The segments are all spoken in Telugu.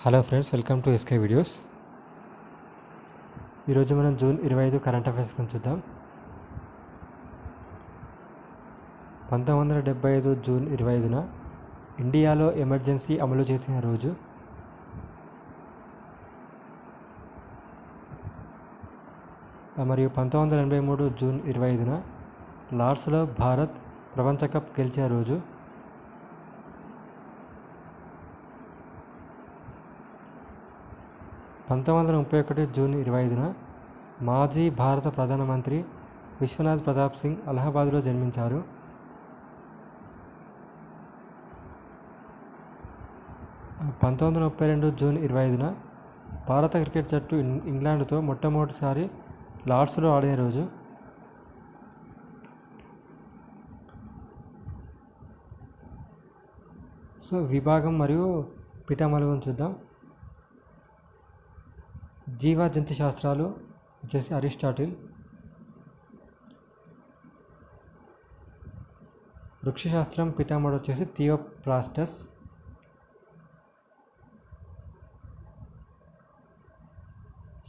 Hello friends welcome to SK videos. ఈరోజు మనం జూన్ ఇరవై ఐదు కరెంట్ అఫైర్స్ గురించి చూద్దాం. పంతొమ్మిది వందల డెబ్బై ఐదు జూన్ ఇరవై ఐదున ఇండియాలో ఎమర్జెన్సీ అమలు చేసిన రోజు. మరియు పంతొమ్మిది వందల ఎనభై మూడు జూన్ ఇరవై ఐదున లార్డ్స్లో భారత్ ప్రపంచ కప్ గెలిచిన రోజు. పంతొమ్మిది వందల ముప్పై ఒకటి జూన్ ఇరవై ఐదున మాజీ భారత ప్రధానమంత్రి విశ్వనాథ్ ప్రతాప్ సింగ్ అలహాబాద్లో జన్మించారు. పంతొమ్మిది వందల ముప్పై రెండు జూన్ ఇరవై ఐదున భారత క్రికెట్ జట్టు ఇంగ్లాండ్తో మొట్టమొదటిసారి లార్డ్స్లో ఆడిన రోజు. సో విభాగం మరియు పితామహుల చూద్దాం. జీవ జంతు శాస్త్రాలు వచ్చేసి అరిస్టాటిల్ వృక్షశాస్త్రం పితామహుడు వచ్చేసి థియోప్లాస్టస్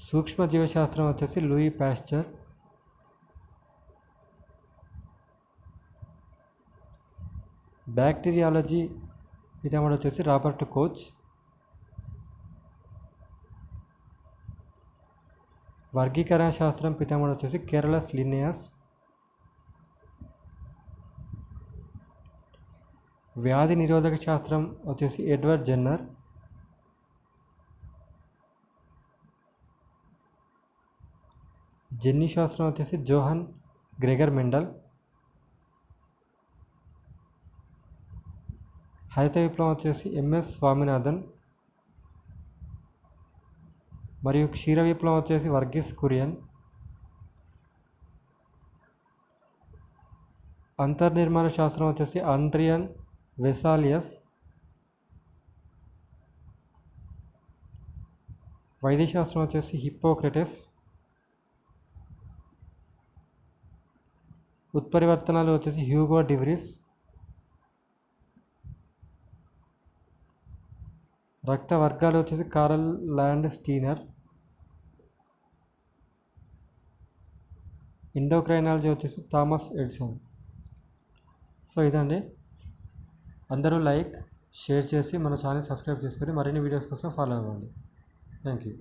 సూక్ష్మ జీవశాస్త్రం వచ్చేసి లూయి ప్యాస్చర్ బ్యాక్టీరియాలజీ పితామహుడు వచ్చేసి రాబర్ట్ కోచ్ వర్గీకరణ శాస్త్రం పితామహుడు వచ్చేసి కేరళస్ లినియస్ వ్యాధి నిరోధక శాస్త్రం వచ్చేసి ఎడ్వర్డ్ జెన్నర్. జన్యు శాస్త్రం వచ్చేసి జోహన్ గ్రెగర్ మెండల్. హరిత విప్లవం వచ్చేసి ఎంఎస్ స్వామినాథన్. మరియు క్షీర విప్లవం వచ్చేసి వర్గీస్ కురియన్. అంతర్నిర్మాణ శాస్త్రం వచ్చేసి ఆండ్రియన్ వెసాలియస్. వైద్యశాస్త్రం వచ్చేసి హిప్పోక్రటిస్. ఉత్పరివర్తనాలు వచ్చేసి హ్యూగో డివ్రిస్. రక్త వర్గాలు వచ్చేసి కారల్ ల్యాండ్ స్టీనర్. ఇండోక్రైనాలజీ వచ్చేసి థామస్ ఎడ్సన్ సో ఇదండి. అందరూ లైక్ షేర్ చేసి మన ఛానల్ సబ్స్క్రైబ్ చేసుకొని మరిన్ని వీడియోస్ కోసం ఫాలో అవ్వండి. Thank you